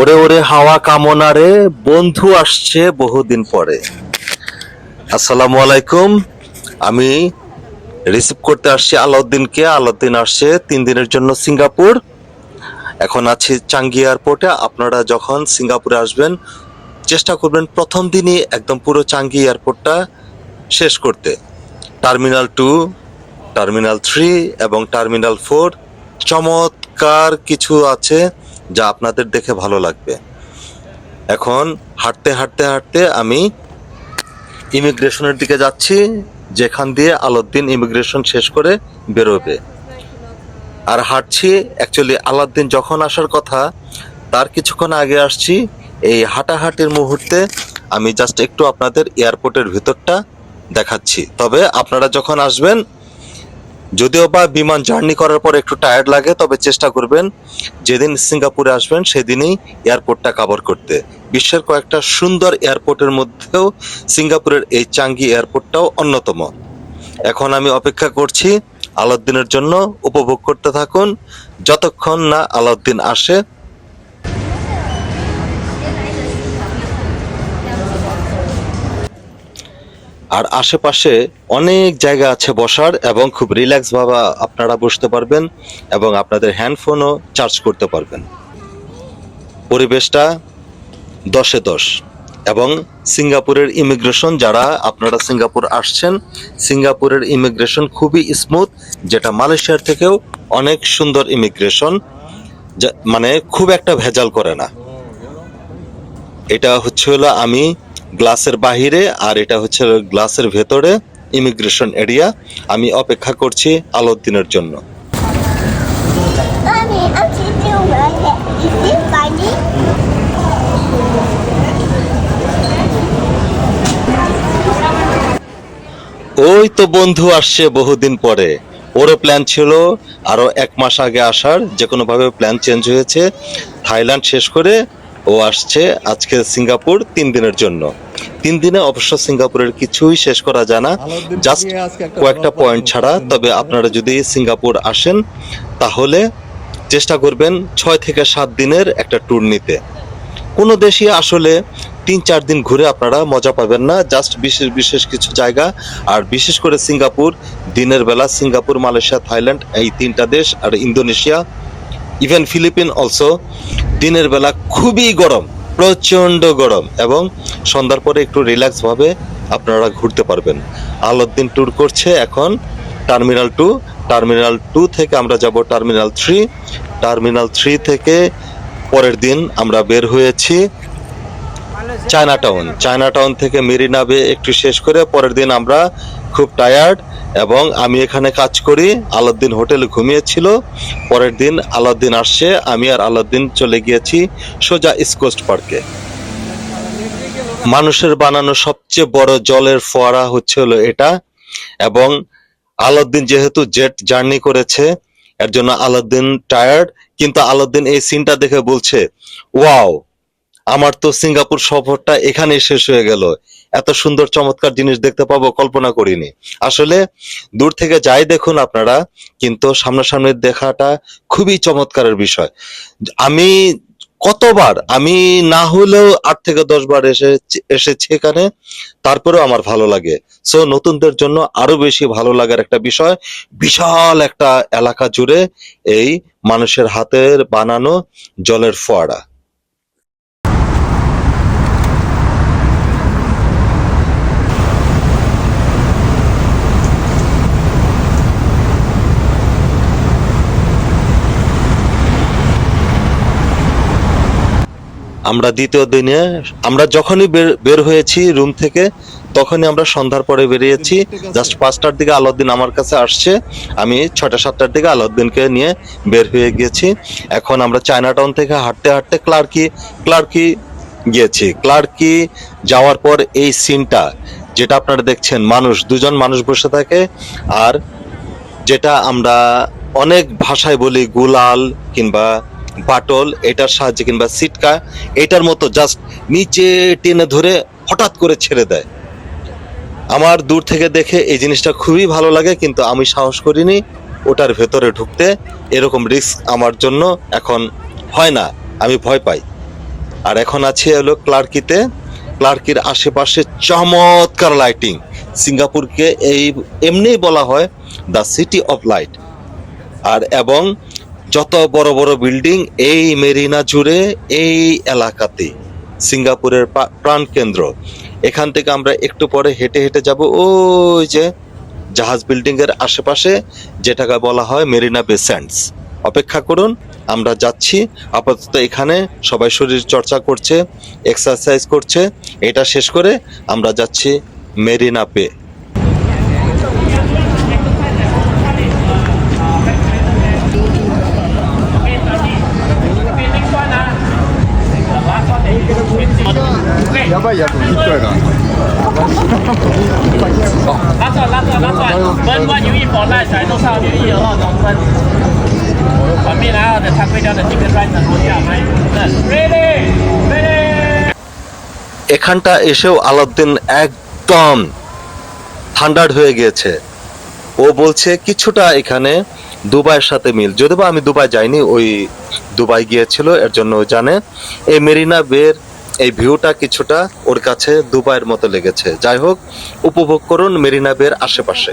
ওরে ওরে হাওয়া কামনারে বন্ধু আসছে বহুদিন পরে। আসসালামু আলাইকুম। আমি রিসিভ করতে আসছি আলাউদ্দিনকে। আলাউদ্দিন আসছে তিন দিনের জন্য সিঙ্গাপুর। এখন আছি চাঙ্গি এয়ারপোর্টে। আপনারা যখন সিঙ্গাপুরে আসবেন, চেষ্টা করবেন প্রথম দিনই একদম পুরো চাঙ্গি এয়ারপোর্টটা শেষ করতে। টার্মিনাল টু, টার্মিনাল থ্রি এবং টার্মিনাল ফোর। চমৎকার কিছু আছে। যা আপনাদের দেখে ভালো লাগবে। এখন হাঁটতে হাঁটতে হাঁটতে আমি ইমিগ্রেশনের দিকে যাচ্ছি, যেখান দিয়ে আলাউদ্দিন ইমিগ্রেশন শেষ করে বেরোবে। আর হাঁটছি অ্যাকচুয়ালি আলাউদ্দিন যখন আসার কথা, তার কিছুক্ষণ আগে আসছি। এই হাঁটাহাঁটির মুহূর্তে আমি জাস্ট একটু আপনাদের এয়ারপোর্টের ভিতরটা দেখাচ্ছি। তবে আপনারা যখন আসবেন যদিও বা বিমান জার্নি করার পর একটু টায়ার্ড লাগে, তবে চেষ্টা করবেন যেদিন সিঙ্গাপুরে আসবেন সেদিনই এয়ারপোর্টটা কাভার করতে। বিশ্বের কয়েকটা সুন্দর এয়ারপোর্টের মধ্যেও সিঙ্গাপুরের এই চাঙ্গি এয়ারপোর্টটাও অন্যতম। এখন আমি অপেক্ষা করছি আলাউদ্দিনের জন্য। উপভোগ করতে থাকুন। যতক্ষণ না আলাউদ্দিন আসে আর আশেপাশে অনেক জায়গা আছে বসার এবং খুব রিল্যাক্স ভাবে আপনারা বসতে পারবেন এবং আপনাদের হ্যান্ডফোনও চার্জ করতে পারবেন। পরিবেশটা দশে দশ এবং সিঙ্গাপুরের ইমিগ্রেশন যারা আপনারা সিঙ্গাপুর আসছেন, সিঙ্গাপুরের ইমিগ্রেশন খুবই স্মুথ যেটা মালয়েশিয়ার থেকেও অনেক সুন্দর ইমিগ্রেশন মানে খুব একটা ভেজাল করে না। এটা হচ্ছে হলো আমি গ্লাসের বাহিরে আর এটা হচ্ছে গ্লাসের ভেতরে ইমিগ্রেশন এরিয়া। আমি অপেক্ষা করছি আলাউদ্দিনের জন্য? ওই তো বন্ধু আসছে বহুদিন পরে। ওরও প্ল্যান ছিল আরও এক মাস আগে আসার যে কোনো ভাবে প্ল্যান চেঞ্জ হয়েছে। থাইল্যান্ড শেষ করে ও আসছে আজকে সিঙ্গাপুর তিন দিনের জন্য। তিন দিনে অবশ্য সিঙ্গাপুরের কিছুই শেষ করা যায় না। জাস্ট কয়েকটা পয়েন্ট ছাড়া তবে আপনারা যদি সিঙ্গাপুর আসেন তাহলে চেষ্টা করবেন ছয় থেকে সাত দিনের একটা ট্যুর নিতে। কোনো দেশই আসলে তিন চার দিন ঘুরে আপনারা মজা পাবেন না। জাস্ট বিশেষ বিশেষ কিছু জায়গা আর বিশেষ করে সিঙ্গাপুর দিনের বেলা সিঙ্গাপুর মালয়েশিয়া থাইল্যান্ড এই তিনটা দেশ আর ইন্দোনেশিয়া ইভেন ফিলিপিন অলসো দিনের বেলা খুবই গরম, প্রচণ্ড গরম এবং সন্ধ্যার পরে একটু রিল্যাক্স ভাবে আপনারা ঘুরতে পারবেন। আলাউদ্দিন ট্যুর করছে এখন টার্মিনাল টু টার্মিনাল টু থেকে আমরা যাব টার্মিনাল থ্রি টার্মিনাল থ্রি থেকে পরের দিন আমরা বের হয়েছি চায়না টাউন চায়না টাউন থেকে মেরিনা বে একটু শেষ করে পরের দিন আমরা খুব টায়ার্ড এবং আমি এখানে কাজ করি। আলাউদ্দিন হোটেলে ঘুমিয়েছিল। পরের দিন আলাউদ্দিন আসছে। আমি আর আলাউদ্দিন চলে গিয়েছি সোজা ইস্কোস্ট পার্কে মানুষের বানানো সবচেয়ে বড় জলের ফোয়ারা হচ্ছে হলো এটা। এবং আলাউদ্দিন যেহেতু জেট জার্নি করেছে, এর জন্য আলাউদ্দিন টায়ার্ড কিন্তু আলাউদ্দিন এই সিনটা দেখে বলছে ওয়াও আমার তো সিঙ্গাপুর সফরটা এখানেই শেষ হয়ে গেল। এত সুন্দর চমৎকার জিনিস দেখতে পাবো, কল্পনা করিনি। আসলে দূর থেকে যাই দেখুন আপনারা, কিন্তু সামনাসামনি দেখাটা খুবই চমৎকারের বিষয়। আমি কতবার, আমি না হলেও আট থেকে দশ বার এসে, এসেছি এখানে, তারপরেও আমার ভালো লাগে। সো নতুনদের জন্য আরও বেশি ভালো লাগার একটা বিষয়, বিশাল একটা এলাকা জুড়ে এই মানুষের হাতের বানানো জলের ফোয়ারা। আমরা দ্বিতীয় দিনে আমরা যখনই বের হয়েছি রুম থেকে তখনই আমরা সন্ধ্যার পরে বেরিয়েছি। জাস্ট পাঁচটার দিকে আলাউদ্দিন আমার কাছে আসছে। আমি ছটা সাতটার দিকে আলাউদ্দিনকে নিয়ে বের হয়ে গিয়েছি। এখন আমরা চায়না টাউন থেকে হাঁটতে হাঁটতে ক্লার্কি ক্লার্কি গিয়েছি। ক্লার্কি যাওয়ার পর এই সিনটা যেটা আপনারা দেখছেন মানুষ দুজন মানুষ বসে থাকে আর যেটা আমরা অনেক ভাষায় বলি গুলাল কিংবা বাটল, এটার সাহায্যে কিংবা সিটকা, এটার মতো জাস্ট নিচে টেনে ধরে হঠাৎ করে ছেড়ে দেয়। আমার দূর থেকে দেখে এই জিনিসটা খুবই ভালো লাগে, কিন্তু আমি সাহস করিনি ওটার ভেতরে ঢুকতে। এরকম রিস্ক আমার জন্য এখন হয় না, আমি ভয় পাই। আর এখন আছে হলো ক্লার্কিতে। ক্লার্কির আশেপাশে চমৎকার লাইটিং সিঙ্গাপুরকে এই, এমনিই বলা হয় দ্য সিটি অফ লাইট আর এবং যত বড় বড় বিল্ডিং এই মেরিনা জুড়ে, এই এলাকাতে সিঙ্গাপুরের পা- প্রাণকেন্দ্র। এখান থেকে আমরা একটু পরে হেঁটে হেঁটে যাব ওই যে জাহাজ বিল্ডিং এর আশেপাশে, যেটাকে বলা হয় মেরিনা বে অপেক্ষা করুন, আমরা যাচ্ছি। আপাতত এখানে সবাই শরীর চর্চা করছে এক্সারসাইজ করছে। এটা শেষ করে আমরা যাচ্ছি মেরিনা বে ya ba ya tu kita kan 拉算拉算拉算，分万如意火烂仔都少如意二农分。旁边来二的他贵掉的几个专程落下来。Ready ready。 এখানটা এসেও আলাউদ্দিন একদম ঠান্ডাড হয়ে গিয়েছে ও বলছে কিছুটা এখানে দুবাইয়ের সাথে মিল যদিও বা আমি দুবাই যাইনি ওই দুবাই গিয়েছিল এর জন্য ও জানে এই মেরিনা বের এই ভিউটা কিছুটা ওর কাছে দুবাইয়ের মতো লেগেছে। যাই হোক, উপভোগ করুন মেরিনা বের আশেপাশে।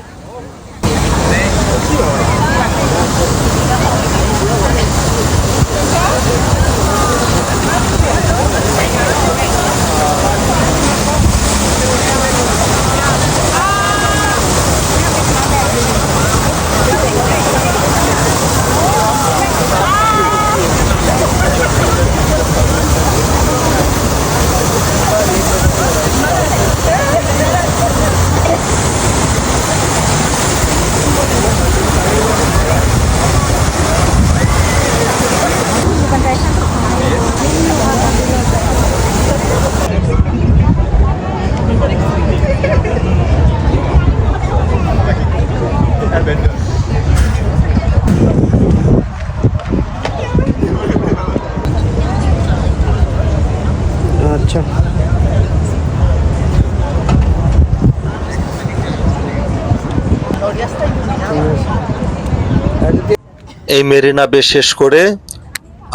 এই মেরিনা বে শেষ করে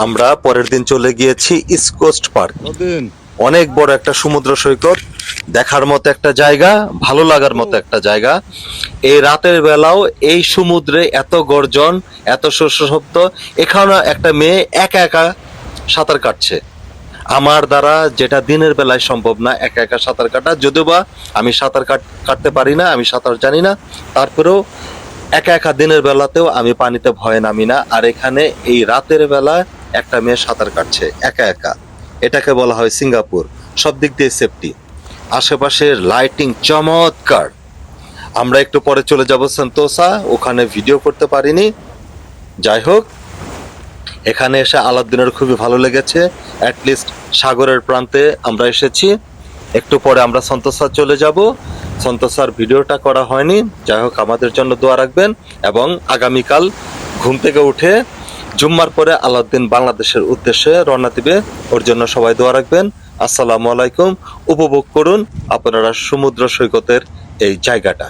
আমরা পরের দিন চলে গিয়েছি ইস্ট কোস্ট পার্ক অনেক বড় একটা সমুদ্র সৈকত দেখার মতো একটা জায়গা ভালো লাগার মতো একটা জায়গা। এই রাতের বেলাও এই সমুদ্রে এত গর্জন এত শস্য শব্দ এখানে একটা মেয়ে একা একা সাঁতার কাটছে। আমার দ্বারা যেটা দিনের বেলায় সম্ভব না একা একা সাঁতার কাটা। যদিও বা আমি সাঁতার কাট কাটতে পারি না আমি সাঁতার জানি না তারপরেও একা একা দিনের বেলাতেও আমি পানিতে ভয় নামি না। আর এখানে এই রাতের বেলা একটা মেয়ে সাঁতার কাটছে, একা একা। এটাকে বলা হয় সিঙ্গাপুর। সব দিক দিয়ে সেফটি আশেপাশের লাইটিং চমৎকার। আমরা একটু পরে চলে যাব সন্তোসা ওখানে ভিডিও করতে পারিনি। যাই হোক, এখানে এসে আলাদিনের খুবই ভালো লেগেছে। অ্যাটলিস্ট সাগরের প্রান্তে আমরা এসেছি। একটু পরে আমরা সন্তোষা চলে যাব। সন্তোসার ভিডিওটা করা হয়নি। যাই হোক, আমাদের জন্য দোয়া রাখবেন এবং আগামীকাল ঘুম থেকে উঠে জুম্মার পরে আলাউদ্দিন বাংলাদেশের উদ্দেশ্যে রওনা দিবে, ওর জন্য সবাই দোয়া রাখবেন। আসসালামু আলাইকুম, উপভোগ করুন আপনারা সমুদ্র সৈকতের এই জায়গাটা।